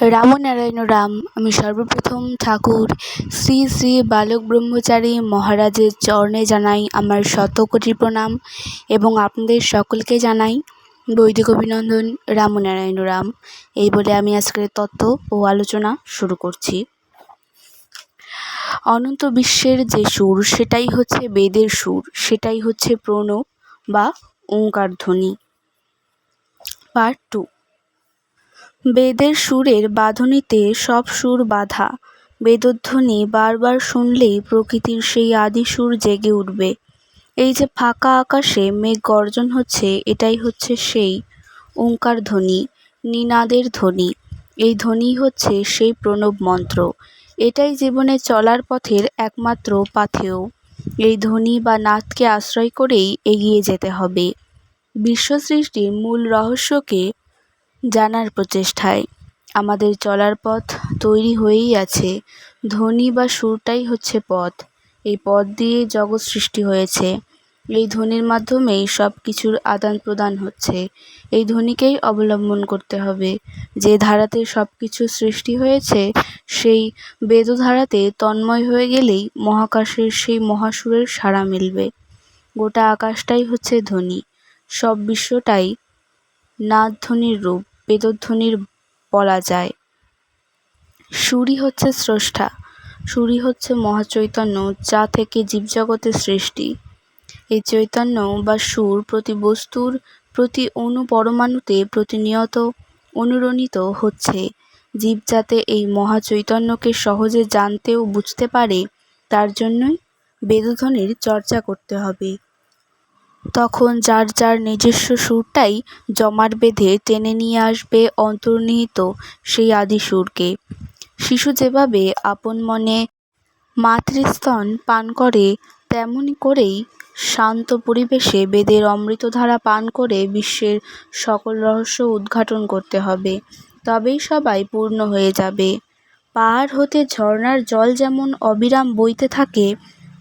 রামনারায়ণ রাম, আমি সর্বপ্রথম ঠাকুর। শ্রী শ্রী বালক ব্রহ্মচারী মহারাজের চরণে জানাই আমার শতকোটি প্রণাম এবং আপনাদের সকলকে জানাই বৈদিক অভিনন্দন রামনারায়ণ রাম। এই বলে আমি আজকের তত্ত্ব ও আলোচনা শুরু করছি। অনন্ত বিশ্বের যে সুর, সেটাই হচ্ছে বেদের সুর, সেটাই হচ্ছে প্রণব বা ওঙ্কার ধ্বনি পার্ট টু বেদের সুরের বাঁধনিতে সব সুর বাঁধা। বেদধ্বনি বারবার শুনলেই প্রকৃতির সেই আদি সুর জেগে উঠবে। এই যে ফাঁকা আকাশে মেঘ গর্জন হচ্ছে, এটাই হচ্ছে সেই ওঙ্কার ধ্বনি, নিনাদের ধ্বনি। এই ধ্বনি হচ্ছে সেই প্রণব মন্ত্র। এটাই জীবনে চলার পথের একমাত্র পাথেয়। এই ধ্বনি বা নাদকে আশ্রয় করেই এগিয়ে যেতে হবে। বিশ্ব সৃষ্টির মূল রহস্যকে জানার প্রচেষ্টায়। আমাদের চলার পথ তৈরি হয়েই আছে। ধ্বনি বা সুরটাই হচ্ছে পথ। এই পথ দিয়েই জগৎ সৃষ্টি হয়েছে। এই ধ্বনির মাধ্যমেই সব কিছুর আদান প্রদান হচ্ছে। এই ধ্বনিকেই অবলম্বন করতে হবে। যে ধারাতে সব কিছু সৃষ্টি হয়েছে, সেই বেদধারাতে তন্ময় হয়ে গেলেই মহাকাশের সেই মহাসুরের সাড়া মিলবে। গোটা আকাশটাই হচ্ছে ধ্বনি। সব বিশ্বটাই নাদধ্বনির রূপ। বেদধ্বনির বলা যায়। সুরই হচ্ছে স্রষ্টা। সুরই হচ্ছে মহাচৈতন্য, যা থেকে জীবজগতের সৃষ্টি। এই চৈতন্য বা সুর প্রতি বস্তুর প্রতি অণু পরমাণুতে প্রতিনিয়ত অনুরণিত হচ্ছে। জীব যাতে এই মহাচৈতন্যকে সহজে জানতে ও বুঝতে পারে, তার জন্যই বেদধ্বনির চর্চা করতে হবে। তখন যার যার নিজস্ব সুরটাই জমাট বেঁধে টেনে নিয়ে আসবে অন্তর্নিহিত সেই আদি সুরকে। শিশু যেভাবে আপন মনে মাতৃস্তন পান করে, তেমনি করেই শান্ত পরিবেশে বেদের অমৃতধারা পান করে বিশ্বের সকল রহস্য উদ্ঘাটন করতে হবে। তবেই সবাই পূর্ণ হয়ে যাবে। পাহাড় হতে ঝর্নার জল যেমন অবিরাম বইতে থাকে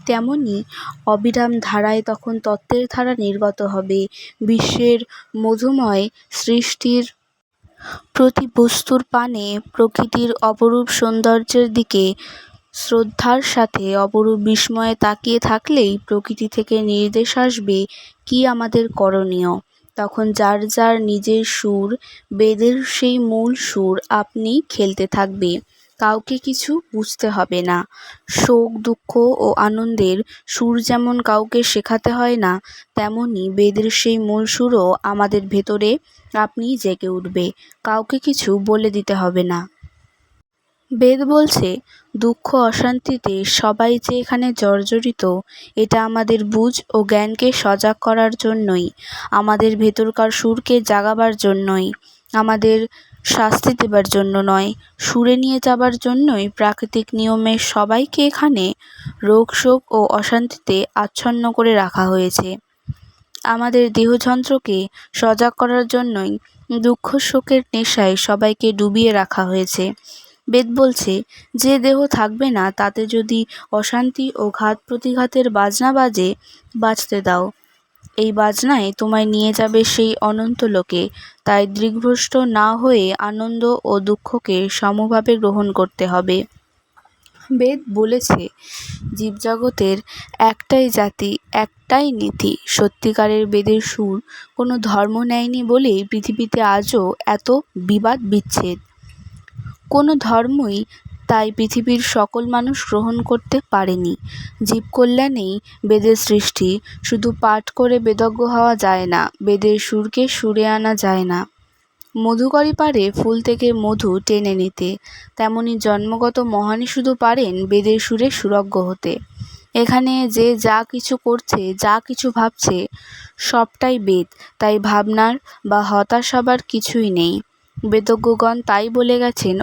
তেমনি অবিরাম ধারায় তখন তত্ত্বের ধারা নির্গত হবে। বিশ্বের মধুময় সৃষ্টির প্রতি বস্তুর পানে প্রকৃতির অপরূপ সৌন্দর্যের দিকে শ্রদ্ধার সাথে অপরূপ বিস্ময়ে তাকিয়ে থাকলেই প্রকৃতি থেকে নির্দেশ আসবে, কি আমাদের করণীয়? তখন যার যার নিজের সুর, বেদের সেই মূল সুর আপনি খেলতে থাকবে। কাউকে কিছু বুঝতে হবে না। শোক, দুঃখ ও আনন্দের সুর যেমন কাউকে শেখাতে হয় না, তেমনি বেদের সেই মূল সুরও আমাদের ভেতরে আপনিই জেগে উঠবে, কাউকে কিছু বলে দিতে হবে না। বেদ বলছে, দুঃখ, অশান্তিতে সবাই যে এখানে জর্জরিত, এটা আমাদের বুঝ ও জ্ঞানকে সজাগ করার জন্যই, আমাদের ভেতরকার সুরকে জাগাবার জন্যই, আমাদের শাস্তি দেবার জন্য নয়, সুরে নিয়ে যাবার জন্যই প্রাকৃতিক নিয়মে সবাইকে এখানে রোগ শোক ও অশান্তিতে আচ্ছন্ন করে রাখা হয়েছে। আমাদের দেহযন্ত্রকে সজাগ করার জন্যই দুঃখ শোকের নেশায় সবাইকে ডুবিয়ে রাখা হয়েছে। বেদ বলছে, যে দেহ থাকবে না, তাতে যদি অশান্তি ও ঘাত প্রতিঘাতের বাজনা বাজে বাজতে দাও। এই বাজনায় তোমায় নিয়ে যাবে সেই অনন্ত লোকে। তাই দৃগ্ভ্রষ্ট না হয়ে আনন্দ ও দুঃখকে সমভাবে গ্রহণ করতে হবে। বেদ বলেছে, জীবজগতের একটাই জাতি, একটাই নীতি। সত্যিকারের বেদের সুর কোনো ধর্ম নেয়নি বলেই পৃথিবীতে আজও এত বিবাদ বিচ্ছেদ কোনো ধর্মই তাই পৃথিবীর সকল মানুষ গ্রহণ করতে পারেনি। জীবকল্যাণেই বেদের সৃষ্টি। শুধু পাঠ করে বেদজ্ঞ হওয়া যায় না, বেদের সুরকে সুরে আনা যায় না। মধুকরী পারে ফুল থেকে মধু টেনে নিতে। তেমনি জন্মগত মহানই শুধু পারেন বেদের সুরে সুরজ্ঞ হতে। এখানে যে যা কিছু করছে, যা কিছু ভাবছে, সবটাই বেদ। তাই ভাবনার বা হতাশ হবার কিছুই নেই। বেদজ্ঞগণ তাই বলে গেছেন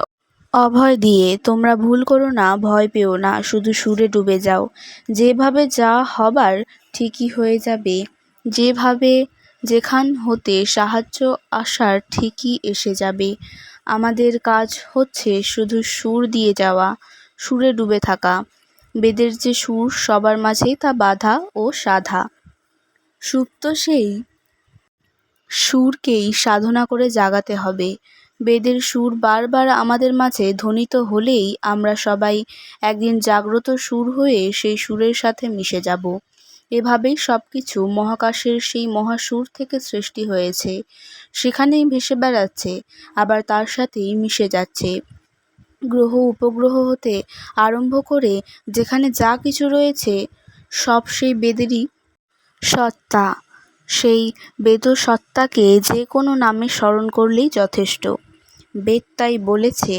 অভয় দিয়ে, তোমরা ভুল করো না, ভয় পেও না, শুধু সুরে ডুবে যাও। যেভাবে যা হবার, ঠিকই হয়ে যাবে। যেভাবে যেখান হতে সাহায্য আসার, ঠিকই এসে যাবে। আমাদের কাজ হচ্ছে শুধু সুর দিয়ে যাওয়া, সুরে ডুবে থাকা। বেদের যে সুর, সবার মাঝেই তা বাধা ও সাধা। সুপ্ত সেই সুরকেই সাধনা করে জাগাতে হবে। বেদের সুর বারবার আমাদের মাঝে ধ্বনিত হলেই আমরা সবাই একদিন জাগ্রত সুর হয়ে সেই সুরের সাথে মিশে যাব। এভাবেই সব কিছু মহাকাশের সেই মহাসুর থেকে সৃষ্টি হয়েছে। সেখানেই ভেসে বেড়াচ্ছে, আবার তার সাথেই মিশে যাচ্ছে। গ্রহ উপগ্রহ হতে আরম্ভ করে যেখানে যা কিছু রয়েছে, সব সেই বেদেরই সত্তা। সেই বেদ সত্তাকে যে কোনো নামে স্মরণ করলেই যথেষ্ট। বেদ তাই বলেছে,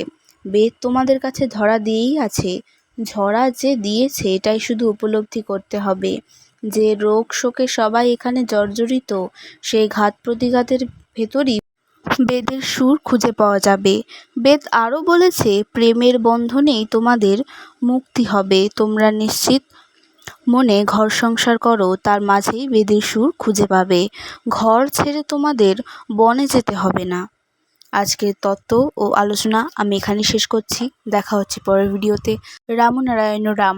বেদ তোমাদের কাছে ধরা দিয়েই আছে। ঝরা যে দিয়েছে, এটাই শুধু উপলব্ধি করতে হবে। যে রোগ শোকে সবাই এখানে জর্জরিত, সেই ঘাত প্রতিঘাতের ভেতরই বেদের সুর খুঁজে পাওয়া যাবে। বেদ আরও বলেছে, প্রেমের বন্ধনেই তোমাদের মুক্তি হবে। তোমরা নিশ্চিত মনে ঘর সংসার করো, তার মাঝেই বেদের সুর খুঁজে পাবে। ঘর ছেড়ে তোমাদের বনে যেতে হবে না। আজকের তত্ত্ব ও আলোচনা আমি এখানে শেষ করছি। দেখা হচ্ছে পরের ভিডিওতে। রামনারায়ণ রাম।